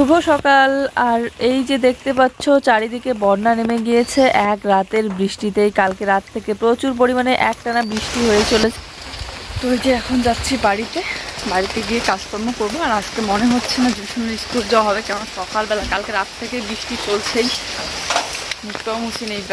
শুভ সকাল। আর এই যে দেখতে পাচ্ছ, চারিদিকে বন্যা নেমে গিয়েছে। এক রাতের বৃষ্টিতেই কালকে রাত থেকে প্রচুর পরিমাণে একটানা বৃষ্টি হয়ে চলেছে। তো যে এখন যাচ্ছি বাড়িতে। বাড়িতে গিয়ে কাজকর্ম করব। আর আজকে মনে হচ্ছে না টিউশনের স্কুল যাওয়া হবে কেন সকালবেলা, কালকে রাত থেকে বৃষ্টি চলছেই। মুখটাও মুছি নেই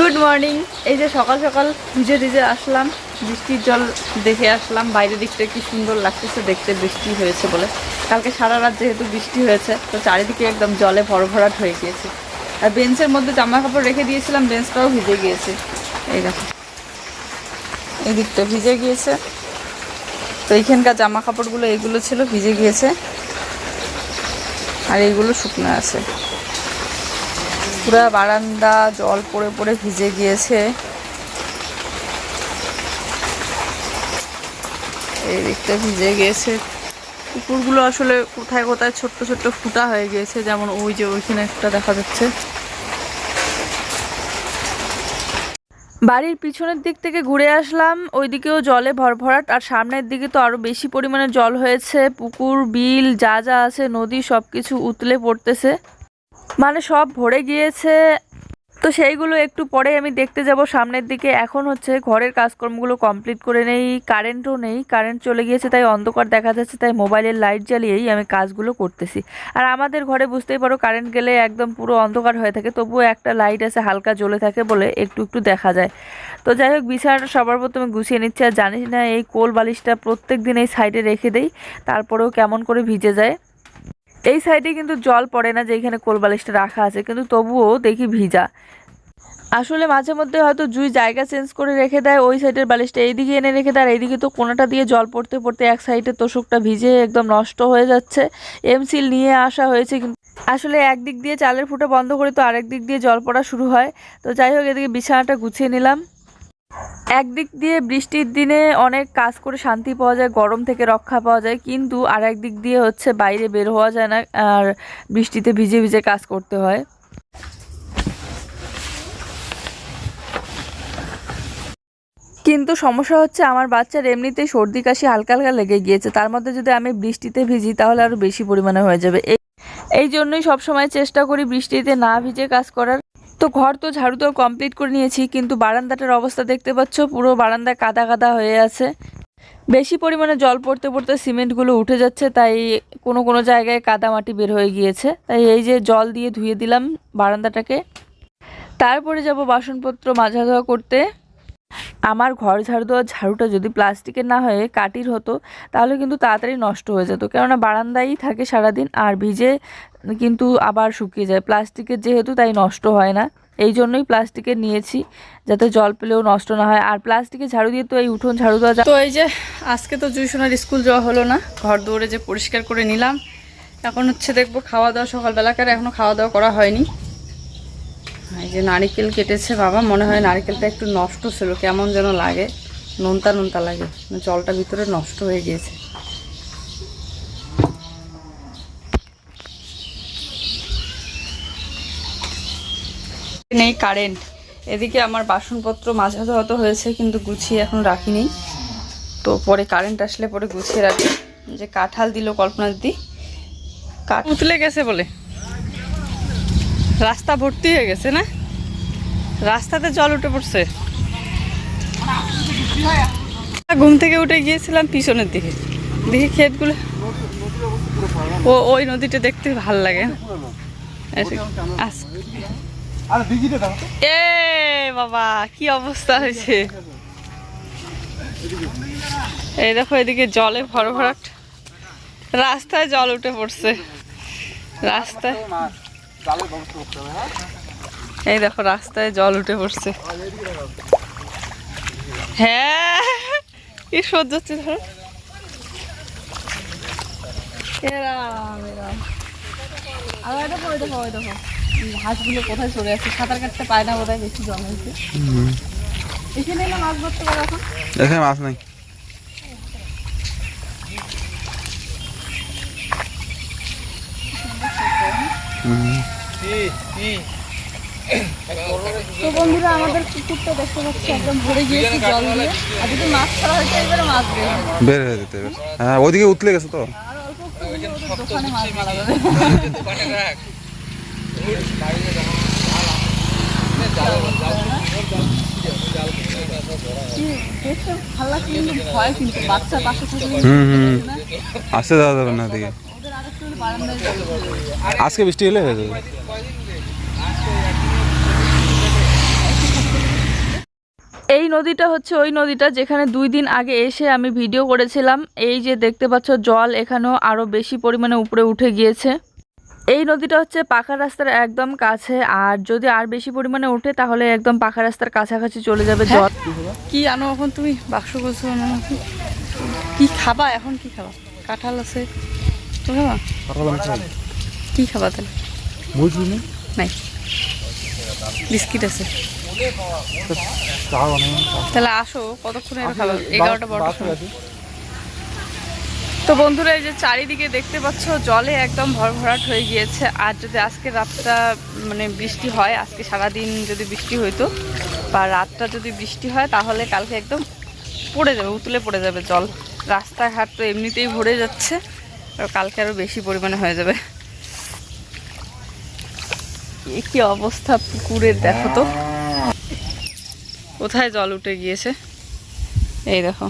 গুড মর্নিং। এই যে সকাল সকাল ভিজে ভিজে আসলাম, বৃষ্টির জল দেখে আসলাম, বাইরের দিকটা কি সুন্দর লাগতেছে দেখতে, বৃষ্টি হয়েছে বলে। কালকে সারা রাত যেহেতু বৃষ্টি হয়েছে, তো চারিদিকে একদম জলে ভরভরাট হয়ে গিয়েছে। আর বেঞ্চের মধ্যে জামা কাপড় রেখে দিয়েছিলাম, বেঞ্চটাও ভিজে গিয়েছে। এই দেখো। এই দিকটা ভিজে গিয়েছে। তো এইখানকার জামা কাপড়গুলো এগুলো ছিল, ভিজে গিয়েছে। আর এইগুলো শুকনো আছে। পুরা বারান্দা, জল পড়ে পড়ে ভিজে গিয়েছে। এই দিকটা ভিজে গিয়েছে। কুকুরগুলো আসলে কোথায় কোথায় ছোট্ট ছোট্ট ফুটা হয়ে গিয়েছে, যেমন ওই যে ওইখানে একটা দেখা যাচ্ছে। বাড়ির পিছনের দিক থেকে ঘুরে আসলাম, ওইদিকেও জলে ভরভরাট, আর সামনের দিকে তো আরও বেশি পরিমাণে জল হয়েছে। পুকুর, বিল, যা যা আছে, নদী সব কিছু উতলে পড়তেছে। মানে সব ভরে গিয়েছে। তো সেইগুলো একটু পরে আমি দেখতে যাব সামনের দিকে। এখন হচ্ছে ঘরের কাজকর্মগুলো কমপ্লিট করে নেই কারেন্টও নেই কারেন্ট চলে গিয়েছে, তাই অন্ধকার দেখা যাচ্ছে, তাই মোবাইলের লাইট জ্বালিয়েই আমি কাজগুলো করতেছি। আর আমাদের ঘরে বুঝতেই পারো কারেন্ট গেলে একদম পুরো অন্ধকার হয়ে থাকে, তবুও একটা লাইট আছে, হালকা জ্বলে থাকে বলে একটু একটু দেখা যায়। তো যাই হোক বিছানাটা সবার প্রথমে গুছিয়ে নিচ্ছে, আর জানিস না, এই কোল বালিশটা প্রত্যেক দিন এই সাইডে রেখে দেই, তারপরেও কেমন করে ভিজে যায়। এই সাইডে কিন্তু জল পড়ে না, যেখানে কোল বালিশটা রাখা আছে, কিন্তু তবুও দেখি ভিজা। আসলে মাঝে মধ্যে হয়তো জুই জায়গা চেঞ্জ করে রেখে দেয়, ওই সাইডের বালিশটা এইদিকে এনে রেখে দেয়, আর এইদিকে তো কোনাটা দিয়ে জল পড়তে পড়তে এক সাইডে তোষকটা ভিজে একদম নষ্ট হয়ে যাচ্ছে। এমসিল নিয়ে আসা হয়েছে কিন্তু আসলে একদিক দিয়ে চালের ফুটা বন্ধ করে তো আরেক দিক দিয়ে জল পড়া শুরু হয়। তো যাই হোক, এদিকে বিছানাটা গুছিয়ে নিলাম। একদিক দিয়ে বৃষ্টির দিনে অনেক কাজ করে শান্তি পাওয়া যায়, গরম থেকে রক্ষা পাওয়া যায়, কিন্তু আর একদিক দিয়ে হচ্ছে বাইরে বের হওয়া যায় না, আর বৃষ্টিতে ভিজে ভিজে কাজ করতে হয়। কিন্তু সমস্যা হচ্ছে আমার বাচ্চার এমনিতেই সর্দি কাশি হালকা হালকা লেগে গিয়েছে, তার মধ্যে যদি আমি বৃষ্টিতে ভিজি তাহলে আরও বেশি পরিমাণে হয়ে যাবে। এই জন্যই সবসময় চেষ্টা করি বৃষ্টিতে না ভিজে কাজ করার। তো ঘর তো ঝাড়ু তো কমপ্লিট করে নিয়েছি, কিন্তু বারান্দাটার অবস্থা দেখতে পাচ্ছ, পুরো বারান্দা কাদা কাদা হয়ে আছে। বেশি পরিমাণে জল পড়তে পড়তে সিমেন্টগুলো উঠে যাচ্ছে, তাই কোনো কোনো জায়গায় কাদা মাটি বের হয়ে গিয়েছে। তাই এই যে জল দিয়ে ধুয়ে দিলাম বারান্দাটাকে। তারপরে যাব বাসনপত্র মাজা ধোয়া করতে। আমার ঘর ঝাড়ু দেওয়ার ঝাড়ুটা যদি প্লাস্টিকের না হয়ে কাটির হতো, তাহলে কিন্তু তাড়াতাড়ি নষ্ট হয়ে যেত। কেননা বারান্দায় থাকে সারাদিন আর ভিজে কিন্তু আবার শুকিয়ে যায়। প্লাস্টিকের যেহেতু তাই নষ্ট হয় না, এই জন্যই প্লাস্টিকের নিয়েছি যাতে জল পেলেও নষ্ট না হয়। আর প্লাস্টিকের ঝাড়ু দিয়ে তো এই উঠোন ঝাড়ু দেওয়া যায়। তো এই যে আজকে তো জুইসোনার স্কুল যাওয়া হলো না, ঘর দৌড়ে যে পরিষ্কার করে নিলাম, এখন হচ্ছে দেখব খাওয়া দাওয়া সকালবেলাকার এখনও খাওয়া দাওয়া করা হয়নি। এই যে নারিকেল কেটেছে বাবা, মনে হয় নারিকেলটা একটু নষ্ট ছিল, কেমন যেন লাগে, নোনতা নোনতা লাগে জলটা ভিতরে নষ্ট হয়ে গিয়েছে। নেই কারেন্ট, এদিকে আমার বাসনপত্র মাঝা ধোয়া তো হয়েছে, কিন্তু গুছিয়ে এখন রাখিনি। তো পরে কারেন্ট আসলে পরে গুছিয়ে রাখি। যে কাঁঠাল দিল কল্পনা দিদি কাঠ উতলে গেছে বলে। রাস্তা ভর্তি হয়ে গেছে না? রাস্তাতে জল উঠে পড়ছে। ঘুম থেকে উঠে গিয়েছিলাম পিছনের দিকে। দেখি ক্ষেতগুলো। ও, ওই নদীটা দেখতে ভালো লাগে। এ বাবা, কি অবস্থা হয়েছে? এই দেখো, এদিকে জলে ভরভরাট। রাস্তায় জল উঠে পড়ছে। রাস্তায় এই দেখো রাস্তায় জল উঠে পড়ছে। হ্যাঁ কি সহ্য হচ্ছে ধরো। এরাম এরাম। আর এটা পরে দেখো ওই দেখো এই হাঁসগুলো কোথায় চলে যাচ্ছে সাঁতার কাটতে পায় না বোধহয় বেশি জল হয়েছে। এখানে এলে মাছ ধরতে পারো এখন? এখানে মাছ নাই। হুম। তো বন্ধুরা আমাদের পুকুরটা দেখতে পাচ্ছি একদম ভরে গিয়েছে জল দিয়ে। আর যদি মাছ ছাড়া হয়েছে এবারে মাছ বের বের হয়ে যেতে এবার হ্যাঁ ওইদিকে উতলে গেছে তো। দোকানে মাছ মারা যাবে আসতে যাওয়া যাবে না আজকে বৃষ্টি হলে হয়ে যাবে। এই নদীটা হচ্ছে ওই নদীটা যেখানে দুই দিন আগে এসে আমি ভিডিও করেছিলাম। এই যে দেখতে পাচ্ছ জল এখানেও আরও বেশি পরিমাণে উপরে উঠে গিয়েছে। এই নদীটা হচ্ছে পাকা রাস্তার একদম কাছে আর যদি আর বেশি পরিমাণে ওঠে তাহলে একদম পাকা রাস্তার কাছাকাছি চলে যাবে জল। কি আনো এখন তুমি? বাক্স করছ কি? খাবা এখন কি খাবা? কাঁঠাল আছে। তো খাবা? কি খাবা তাহলে? বুঝলি নাই। বিস্কিট আছে। তাহলে আসো কতক্ষণে এটা খাবে? এগারোটা বারোটা তো বন্ধুরা এই যে চারিদিকে দেখতে পাচ্ছ জলে একদম ভরভরাট হয়ে গিয়েছে। আর যদি আজকে রাতটা মানে বৃষ্টি হয় আজকে সারাদিন যদি বৃষ্টি হইতো বা রাতটা যদি বৃষ্টি হয় তাহলে কালকে একদম পড়ে যাবে উতলে পড়ে যাবে জল। রাস্তাঘাট তো এমনিতেই ভরে যাচ্ছে আর কালকে আরও বেশি পরিমাণে হয়ে যাবে। কি অবস্থা পুকুরের দেখো তো। কোথায় জল উঠে গিয়েছে? এই দেখো।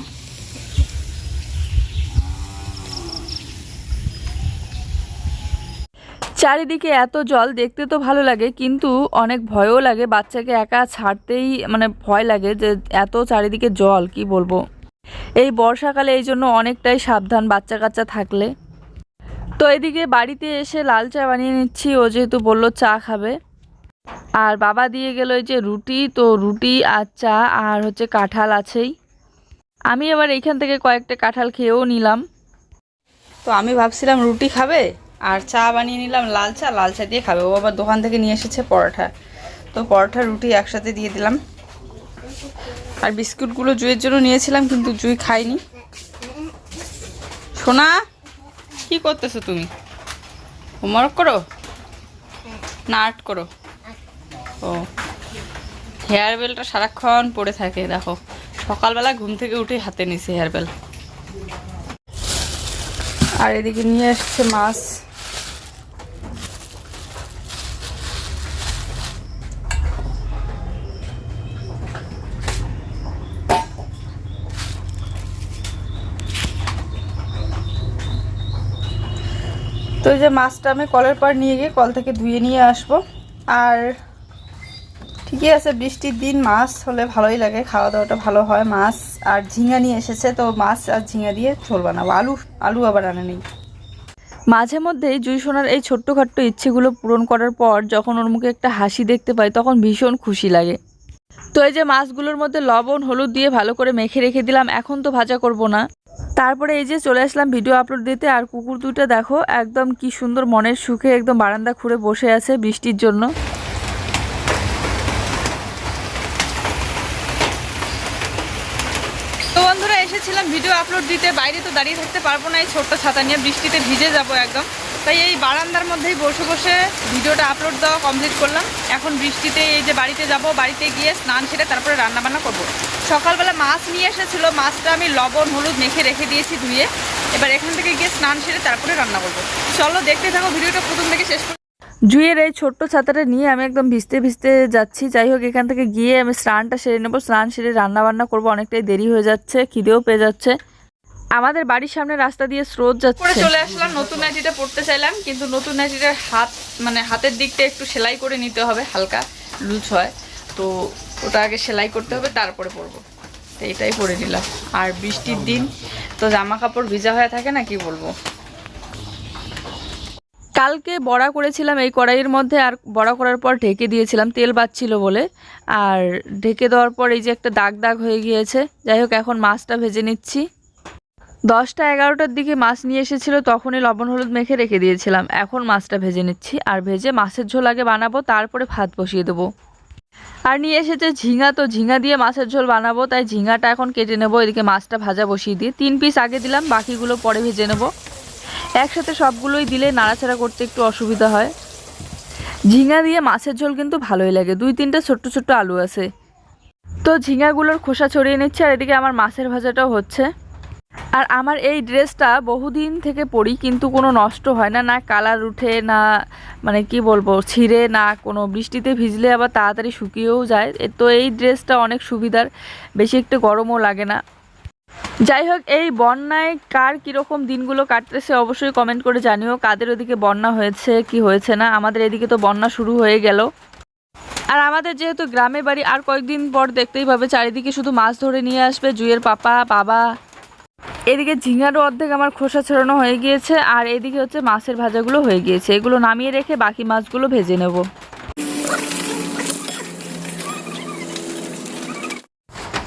চারিদিকে এত জল দেখতে তো ভালো লাগে, কিন্তু অনেক ভয়ও লাগে। বাচ্চাকে একা ছাড়তেই মানে ভয় লাগে যে এত চারিদিকে জল, কি বলব? এই বর্ষাকালে এই জন্য অনেকটাই সাবধান বাচ্চা কাচ্চা থাকলে। তো এদিকে বাড়িতে এসে লাল চা বানিয়ে নিচ্ছি, ও যেহেতু বলল চা খাবে। আর বাবা দিয়ে গেল এই যে রুটি, তো রুটি আর চা আর হচ্ছে কাঁঠাল আছেই। আমি এবার এইখান থেকে কয়েকটা কাঁঠাল খেয়েও নিলাম। তো আমি ভাবছিলাম রুটি খাবে আর চা বানিয়ে নিলাম লাল চা লাল চা দিয়ে খাবে। ও আবার দোকান থেকে নিয়ে এসেছে পরোটা তো পরোটা রুটি একসাথে দিয়ে দিলাম। আর বিস্কুটগুলো জুয়ের জন্য নিয়েছিলাম, কিন্তু জুই খাইনি। সোনা, কি করতেছো তুমি? হোমওয়ার্ক করো? না আর্ট করো। ও। হেয়ার বেলটা সারাক্ষণ পড়ে থাকে, দেখো। সকালবেলা ঘুম থেকে উঠে হাতে নিছে হেয়ার বেল আর এদিকে নিয়ে এসছে মাছ। তো যে মাছটা আমি কলের পর নিয়ে গিয়ে কল থেকে ধুয়ে নিয়ে আসব। আর ঠিকই আছে, বৃষ্টির দিন, মাছ হলে ভালোই লাগে খাওয়া দাওয়াটা ভালো হয়, মাছ আর ঝিঙা নিয়ে এসেছে, তো মাছ আর ঝিঙা দিয়ে ঝোল বানাবো। আলু আলু আবার আনে নেই। মাঝে মধ্যেই জুই সোনার এই ছোট্টখাট্ট ইচ্ছেগুলো পূরণ করার পর যখন ওর মুখে একটা হাসি দেখতে পাই, তখন ভীষণ খুশি লাগে। তো এই যে মাছগুলোর মধ্যে লবণ, হলুদ দিয়ে ভালো করে মেখে রেখে দিলাম, এখন তো ভাজা করব না। তারপরে এই যে চলে আসলাম ভিডিও আপলোড দিতে, আর কুকুর দুটো দেখো, একদম কি সুন্দর মনের সুখে একদম বারান্দা খুঁড়ে বসে আছে বৃষ্টির জন্য তো বন্ধুরা এসেছিলাম ভিডিও দিতে বাইরে তো দাঁড়িয়ে থাকতে পারব না, এই ছোট্ট ছাতা নিয়ে বৃষ্টিতে ভিজে যাব একদম। তাই এই বারান্দার মধ্যেই বসে বসে ভিডিওটা আপলোড দেওয়া কমপ্লিট করলাম। এখন বৃষ্টিতে এই যে বাড়িতে যাব, বাড়িতে গিয়ে স্নান সেরে তারপরে রান্না বান্না করব। সকালবেলা মাছ নিয়ে এসেছিল, মাছটা আমি লবণ, হলুদ মেখে রেখে দিয়েছি ধুয়ে। এবার এখান থেকে গিয়ে স্নান সেরে তারপরে রান্না করব। চলো দেখতে থাকো ভিডিওটা প্রথম থেকে শেষ জুয়ের এই ছোট্ট ছাতাটা নিয়ে আমি একদম ভিজতে ভিজতে যাচ্ছি। যাই হোক, এখান থেকে গিয়ে আমি স্নানটা সেরে নেব। স্নান সেরে রান্নাবান্না করব। অনেকটাই দেরি হয়ে যাচ্ছে, খিদেও পেয়ে যাচ্ছে। আমাদের বাড়ির সামনে রাস্তা দিয়ে স্রোত যাচ্ছে। পরে চলে আসলাম নতুন নাইটিটা পড়তে চাইলাম কিন্তু নতুন নাইটিটার হাত মানে হাতের দিকটা একটু সেলাই করে নিতে হবে হালকা লুজ হয়। তো ওটা আগে সেলাই করতে হবে তারপরে পরবো। তো এটাই পরে নিলাম। আর বৃষ্টির দিন তো জামা কাপড় ভিজা হয়ে থাকে না কি বলব? কালকে বড়া করেছিলাম এই কড়াইয়ের মধ্যে আর বড়া করার পর ঢেকে দিয়েছিলাম তেল বাচ্ছিল বলে। আর ঢেকে দেওয়ার পর এই যে একটা দাগ দাগ হয়ে গিয়েছে যাই হোক এখন মাছটা ভেজে নিচ্ছি। দশটা এগারোটার দিকে মাছ নিয়ে এসেছিল, তখনই লবণ, হলুদ মেখে রেখে দিয়েছিলাম। এখন মাছটা ভেজে নিচ্ছি। আর ভেজে মাছের ঝোল আগে বানাবো, তারপরে ভাত বসিয়ে দেবো। আর নিয়ে এসেছে ঝিঙা, তো ঝিঙা দিয়ে মাছের ঝোল বানাবো, তাই ঝিঙাটা এখন কেটে নেব, এদিকে মাছটা ভাজা বসিয়ে দিয়ে। তিন পিস আগে দিলাম, বাকিগুলো পরে ভেজে নেব। একসাথে সবগুলোই দিলে নাড়াচাড়া করতে একটু অসুবিধা হয়। ঝিঙা দিয়ে মাছের ঝোল কিন্তু ভালোই লাগে, দুই তিনটে ছোট্ট ছোট্ট আলু আছে। তো ঝিঙাগুলোর খোসা ছড়িয়ে নিচ্ছে, আর এদিকে আমার মাছের ভাজাটাও হচ্ছে। আর আমার এই ড্রেসটা বহুদিন থেকে পরি, কিন্তু কোনো নষ্ট হয় না না কালার উঠে, না মানে কি বলব, ছিঁড়ে, না কোনো বৃষ্টিতে ভিজলে আবার তাড়াতাড়ি শুকিয়েও যায়। তো এই ড্রেসটা অনেক সুবিধার, বেশি একটু গরমও লাগে না। যাই হোক, এই বন্যায় কার কীরকম দিনগুলো কাটতেছে অবশ্যই কমেন্ট করে জানিও। কাদের ওদিকে বন্যা হয়েছে, কি হয়েছে না? আমাদের এদিকে তো বন্যা শুরু হয়ে গেল। আর আমাদের যেহেতু গ্রামে বাড়ি, আর কয়েকদিন পর দেখতেই পাবে, চারিদিকে শুধু মাছ ধরে নিয়ে আসবে জুয়ের পাপা, বাবা। এদিকে ঝিঙারও অর্ধেক আমার খোসা ছড়ানো হয়ে গিয়েছে, আর এদিকে হচ্ছে মাছের ভাজাগুলো হয়ে গিয়েছে। এগুলো নামিয়ে রেখে বাকি মাছগুলো ভেজে নেব।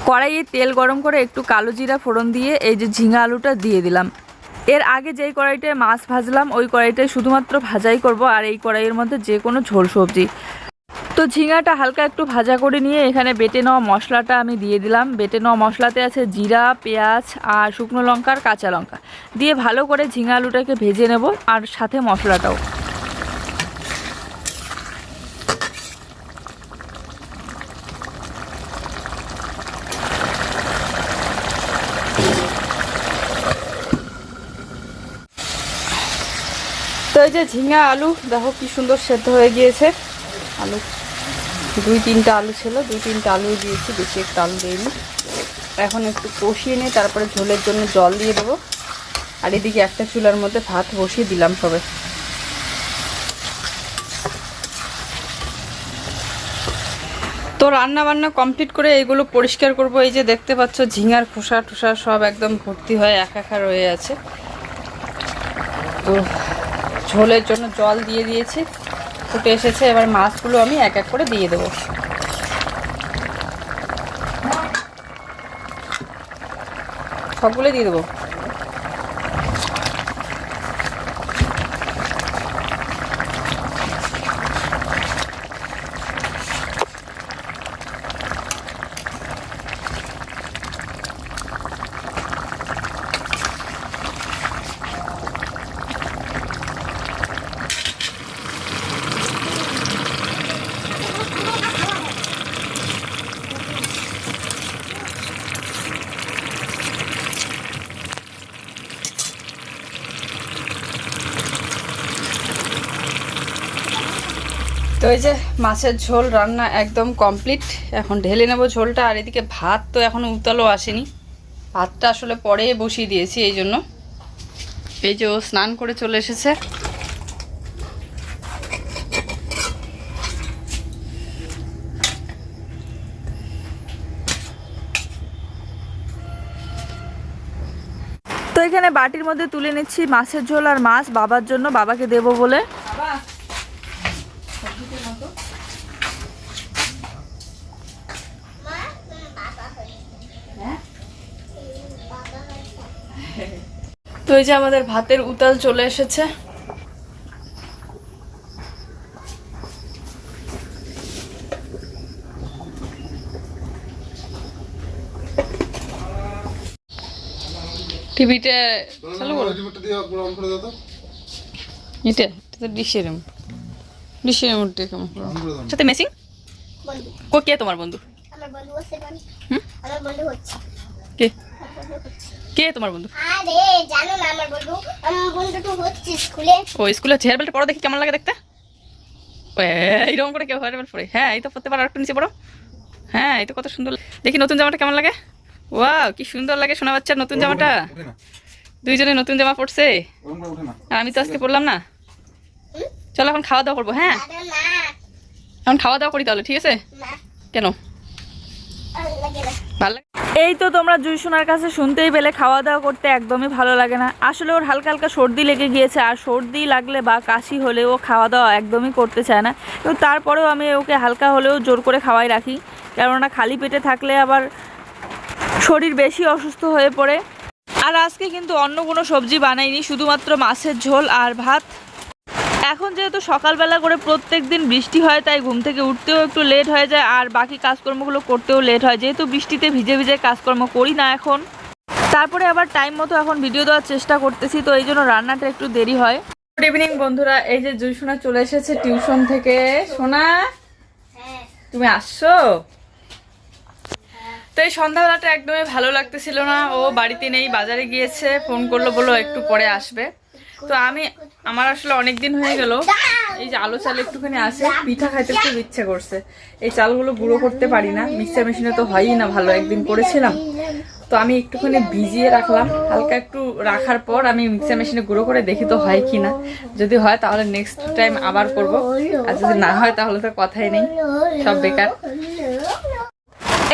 কড়াইয়ে তেল গরম করে একটু কালো জিরা ফোড়ন দিয়ে এই যে ঝিঙা আলুটা দিয়ে দিলাম। এর আগে যেই কড়াইটায় মাছ ভাজলাম, ওই কড়াইটায় শুধুমাত্র ভাজাই করব, আর এই কড়াইয়ের মধ্যে যে কোনো ঝোল সবজি। তো ঝিঙাটা হালকা একটু ভাজা করে নিয়ে এখানে বেটে নেওয়া মশলাটা আমি দিয়ে দিলাম। বেটে নেওয়া মশলাতে আছে জিরা, পেঁয়াজ আর শুকনো লঙ্কা আর কাঁচা লঙ্কা। দিয়ে ভালো করে ঝিঙা আলুটাকে ভেজে নেব আর সাথে মশলাটাও। তো এই যে ঝিঙা আলু, দেখো কি সুন্দর সেদ্ধ হয়ে গিয়েছে। আলু দুই তিনটা আলু ছিল, দুই তিনটা আলু দিয়েছি, বেশি একটা আলু দিইনি। এখন একটু কষিয়ে নিয়ে তারপরে ঝোলের জন্য জল দিয়ে দেবো। আর এদিকে একটা চুলার মধ্যে ভাত বসিয়ে দিলাম সবে। তো রান্না বান্না কমপ্লিট করে এইগুলো পরিষ্কার করব। এই যে দেখতে পাচ্ছ, ঝিঙার খোসা টোসা সব একদম ভর্তি হয়ে একা রয়ে আছে। তো ঝোলের জন্য জল দিয়ে দিয়েছি। ফুটে এসেছে এবার মাছগুলো আমি এক এক করে দিয়ে দেবো। সবগুলো দিয়ে দেবো। তো এই যে মাছের ঝোল রান্না একদম কমপ্লিট এখন ঢেলে নেব ঝোলটা, আর এদিকে ভাত তো এখনও উতালও আসেনি। ভাতটা আসলে পরে বসিয়ে দিয়েছি এই জন্য। এই যে ও স্নান করে চলে এসেছে। তো এখানে বাটির মধ্যে তুলে নিচ্ছি মাছের ঝোল আর মাছ বাবার জন্য, বাবাকে দেবো বলে। তো এই যে আমাদের ভাতের উতাল চলে এসেছে। টিভিতে চালু করো। এটা এটা তো ডিশের ডিশের রিমোটটা কেমন? সাথে মেসিং কে তোমার বন্ধু? আমার বন্ধু হচ্ছে মানে হুম? আমার বন্ধু হচ্ছে কে আমার বন্ধু হচ্ছে কে তোমার বন্ধু? আরে জানো না আমার বন্ধু আমার বন্ধু তো হচ্ছে স্কুলে। ও স্কুলে বেল্ট পড়ো দেখি কেমন লাগে দেখতে। এইরকম করে কেউ হেয়ার বেল্ট পরে। হ্যাঁ এই তো পড়তে পারো একটু নিচে পড়ো হ্যাঁ এই তো কত সুন্দর দেখি নতুন জামাটা কেমন লাগে। ওয়াও কি সুন্দর লাগে শোনা বাচ্চার নতুন জামাটা। দুইজনে নতুন জামা পড়ছে আর আমি তো আজকে পড়লাম না। চলো এখন খাওয়া দাওয়া করব হ্যাঁ? এখন খাওয়া দাওয়া করি তাহলে ঠিক আছে? কেন ভালো লাগে না ভালো লাগে এই তো তোমরা জুই সোনার কাছে শুনতেই পেলে খাওয়া দাওয়া করতে একদমই ভালো লাগে না। আসলে ওর হালকা হালকা সর্দি লেগে গিয়েছে, আর সর্দি লাগলে বা কাশি হলে ও খাওয়া দাওয়া একদমই করতে চায় না। কিন্তু তারপরেও আমি ওকে হালকা হলেও জোর করে খাওয়াই রাখি, কেননা খালি পেটে থাকলে আবার শরীর বেশি অসুস্থ হয়ে পড়ে। আর আজকে কিন্তু অন্য কোনো সবজি বানাইনি, শুধুমাত্র মাছের ঝোল আর ভাত। এখন যেহেতু সকালবেলা করে প্রত্যেক দিন বৃষ্টি হয়, তাই ঘুম থেকে উঠতেও একটু লেট হয়ে যায় আর বাকি কাজকর্মগুলো করতেও লেট হয়। যেহেতু বৃষ্টিতে ভিজে ভিজে কাজকর্ম করি না এখন। তারপরে আবার টাইম মতো এখন ভিডিও দেওয়ার চেষ্টা করতেছি, তো এই জন্য রান্নাটা একটু দেরি হয়। গুড ইভিনিং বন্ধুরা, এই যে জুই সোনা চলে এসেছে টিউশন থেকে। সোনা, তুমি আসছো? তো এই সন্ধ্যাবেলাটা একদমই ভালো লাগতেছিল না। ও বাড়িতে নেই, বাজারে গিয়েছে ফোন করল বলো একটু পরে আসবে। তো আমি, আমার আসলে অনেক দিন হয়ে গেল। এই যে আলো চাল একটুখানি আসে পিঠা খাইতে খুব ইচ্ছে করছে। এই চালগুলো গুঁড়ো করতে পারি না, মিক্সার মেশিনে তো হয়ই না ভালো, একদিন করেছিলাম। তো আমি একটুখানি ভিজিয়ে রাখলাম, হালকা একটু রাখার পর আমি মিক্সার মেশিনে গুঁড়ো করে দেখি তো হয় কি না। যদি হয় তাহলে নেক্সট টাইম আবার করব। আর যদি না হয় তাহলে তো কথাই নেই, সব বেকার।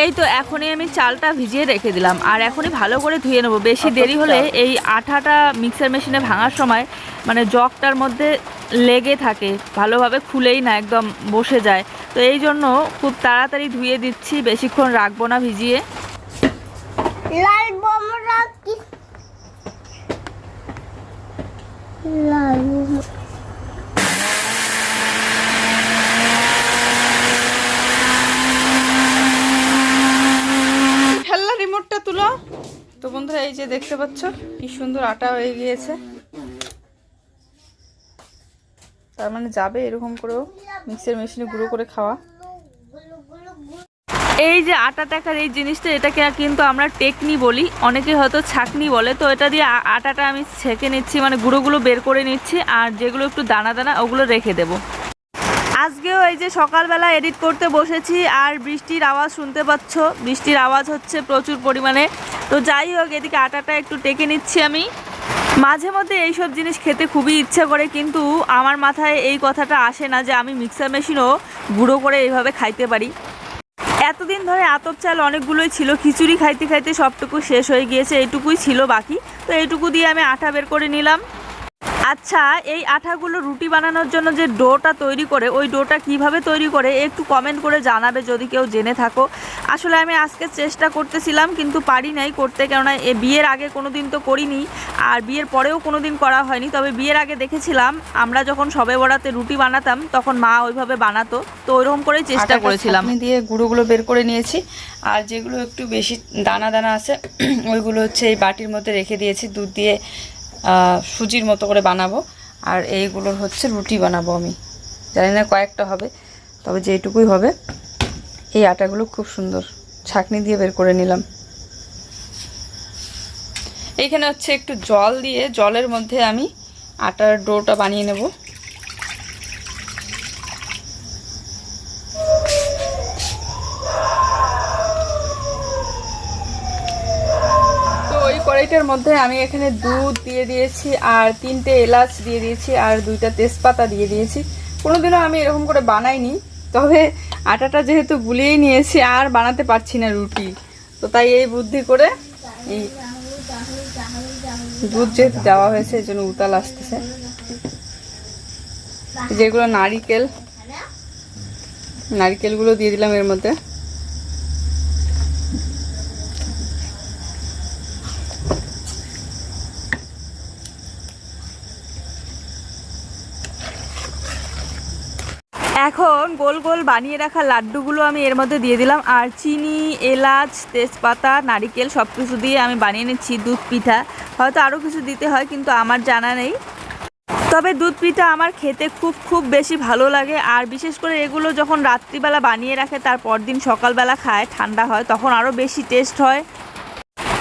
এই তো এখনই আমি চালটা ভিজিয়ে রেখে দিলাম। আর এখনই ভালো করে ধুয়ে নেব। বেশি দেরি হলে এই আঠাটা মিক্সার মেশিনে ভাঙার সময় মানে জগটার মধ্যে লেগে থাকে। ভালোভাবে খুলেই না একদম বসে যায়। তো এই জন্য খুব তাড়াতাড়ি ধুয়ে দিচ্ছি। বেশিক্ষণ রাখব না ভিজিয়ে। লাল বোমরা কি লাল বোমরা খেলনা রিমোটটা তুলো তো বন্ধুরা এই যে দেখতে পাচ্ছ, কি সুন্দর আটা হয়ে গিয়েছে। তার মানে যাবে এরকম করেও মিক্সার মেশিনে গুঁড়ো করে খাওয়া। এই যে আটা টাকার এই জিনিসটা, এটাকে কিন্তু আমরা টেকনি বলি। অনেকে হয়তো ছাকনি বলে, তো এটা দিয়ে আটাটা আমি ছেঁকে নিচ্ছি মানে গুঁড়োগুলো বের করে নিচ্ছি, আর যেগুলো একটু দানা দানা, ওগুলো রেখে দেবো। আজকেও এই যে সকালবেলা এডিট করতে বসেছি আর বৃষ্টির আওয়াজ শুনতে পাচ্ছ। বৃষ্টির আওয়াজ হচ্ছে প্রচুর পরিমাণে। তো যাই হোক, এদিকে আটাটা একটু টেকে নিচ্ছি আমি। মাঝে মধ্যে এইসব জিনিস খেতে খুবই ইচ্ছে করে, কিন্তু আমার মাথায় এই কথাটা আসে না যে আমি মিক্সার মেশিনও গুঁড়ো করে এইভাবে খাইতে পারি। এতদিন ধরে আতপ চাল অনেকগুলোই ছিল, খিচুড়ি খাইতে খাইতে সবটুকু শেষ হয়ে গিয়েছে, এইটুকুই ছিল বাকি। তো এইটুকু দিয়ে আমি আটা বের করে নিলাম। আচ্ছা এই আঠাগুলো রুটি বানানোর জন্য যে ডোটা তৈরি করে ওই ডোটা কীভাবে তৈরি করে একটু কমেন্ট করে জানাবে যদি কেউ জেনে থাকো। আসলে আমি আজকে চেষ্টা করতেছিলাম কিন্তু পারি নাই করতে কেননা এ বিয়ের আগে কোনো দিন তো করিনি আর বিয়ের পরেও কোনো দিন করা হয়নি। তবে বিয়ের আগে দেখেছিলাম আমরা যখন সবে বড়াতে রুটি বানাতাম তখন মা ওইভাবে বানাতো। তো ওইরকম করেই চেষ্টা করেছিলাম। দিয়ে গুঁড়োগুলো বের করে নিয়েছি আর যেগুলো একটু বেশি দানা দানা আছে ওইগুলো হচ্ছে এই বাটির মধ্যে রেখে দিয়েছি দুধ দিয়ে সুজির মতো করে বানাবো। আর এইগুলোর হচ্ছে রুটি বানাবো আমি। জানি না কয়েকটা হবে, তবে যেটুকুই হবে, এই আটাগুলো খুব সুন্দর। ছাকনি দিয়ে বের করে নিলাম। এইখানে হচ্ছে একটু জল দিয়ে, জলের মধ্যে আমি আটার ডোটা বানিয়ে নেব তো কড়াইটার মধ্যে আমি এখানে দুধ দিয়ে দিয়েছি, আর তিনটে এলাচ দিয়ে দিয়েছি, আর দুইটা তেজপাতা দিয়ে দিয়েছি। কোনোদিনও আমি এরকম করে বানাইনি, তবে আটাটা যেহেতু গুলিয়েই নিয়েছি, আর বানাতে পারছি না রুটি। তো তাই এই বুদ্ধি করে এই দুধ যেহেতু দেওয়া হয়েছে, এই জন্য উতাল আসতেছে। যেগুলো নারিকেল, নারিকেলগুলো দিয়ে দিলাম এর মধ্যে এখন গোল বানিয়ে রাখা লাড্ডুগুলো আমি এর মধ্যে দিয়ে দিলাম। আর চিনি, এলাচ, তেজপাতা, নারিকেল সব কিছু দিয়ে আমি বানিয়ে নিচ্ছি দুধ পিঠা। হয়তো আরও কিছু দিতে হয়, কিন্তু আমার জানা নেই। তবে দুধ পিঠা আমার খেতে খুব খুব বেশি ভালো লাগে। আর বিশেষ করে এগুলো যখন রাত্রিবেলা বানিয়ে রাখে, তার পরদিন সকালবেলা খায়, ঠান্ডা হয়, তখন আরও বেশি টেস্ট হয়।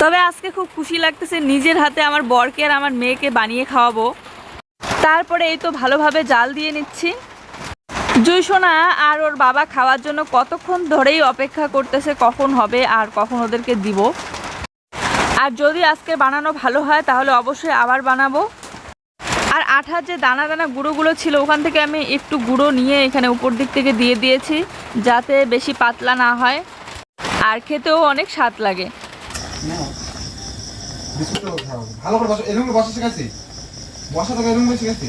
তবে আজকে খুব খুশি লাগতেছে, নিজের হাতে আমার বরকে আর আমার মেয়েকে বানিয়ে খাওয়াবো। তারপরে এই তো ভালোভাবে জাল দিয়ে নিচ্ছি। জুইসোনা আর ওর বাবা খাওয়ার জন্য কতক্ষণ ধরেই অপেক্ষা করতেছে কখন হবে আর কখন ওদেরকে দিব? আর যদি আজকে বানানো ভালো হয় তাহলে অবশ্যই আবার বানাবো। আর আঠার যে দানা দানা গুঁড়োগুলো ছিল ওখান থেকে আমি একটু গুঁড়ো নিয়ে এখানে উপর দিক থেকে দিয়ে দিয়েছি যাতে বেশি পাতলা না হয়। আর খেতেও অনেক স্বাদ লাগে। ভালো করে বসা এরকম বসা শিখাচ্ছি? বসা তোকে এরকম শিখাচ্ছি?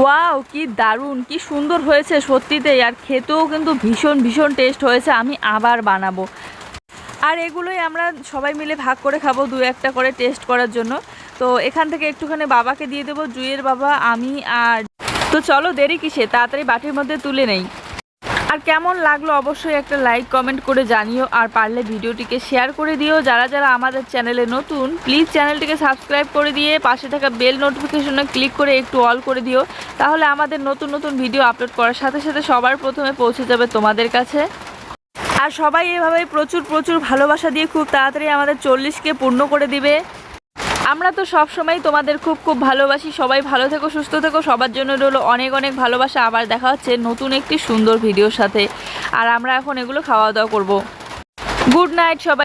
ওয়াও কি দারুণ, কি সুন্দর হয়েছে সত্যিতেই আর খেতেও কিন্তু ভীষণ ভীষণ টেস্ট হয়েছে, আমি আবার বানাবো। আর এগুলোই আমরা সবাই মিলে ভাগ করে খাব দু একটা করে টেস্ট করার জন্য। তো এখান থেকে একটুখানি বাবাকে দিয়ে দেবো, জুইয়ের বাবা, আমি আর তো চলো দেরি কিসে, তাড়াতাড়ি বাটির মধ্যে তুলে নেই। আর কেমন লাগল অবশ্যই একটা লাইক কমেন্ট করে জানিও আর পারলে ভিডিওটিকে শেয়ার করে দিও। যারা যারা আমাদের চ্যানেলে নতুন প্লিজ চ্যানেলটিকে সাবস্ক্রাইব করে দিয়ে পাশে থাকা বেল নোটিফিকেশনে ক্লিক করে একটু অল করে দিও। তাহলে আমাদের নতুন নতুন ভিডিও আপলোড করার সাথে সাথে সবার প্রথমে পৌঁছে যাবে তোমাদের কাছে। আর সবাই এভাবেই প্রচুর প্রচুর ভালোবাসা দিয়ে খুব তাড়াতাড়ি আমাদের চল্লিশকে পূর্ণ করে দিবে। আমরা তো সব সময় তোমাদের খুব খুব ভালোবাসি। সবাই ভালো থেকো, সুস্থ থেকো। সবার জন্য রইল অনেক অনেক ভালোবাসা। আবার দেখা হচ্ছে নতুন একটি সুন্দর ভিডিওর সাথে। আর আমরা এখন এগুলো খাওয়া দাওয়া করব। গুড নাইট সবাই।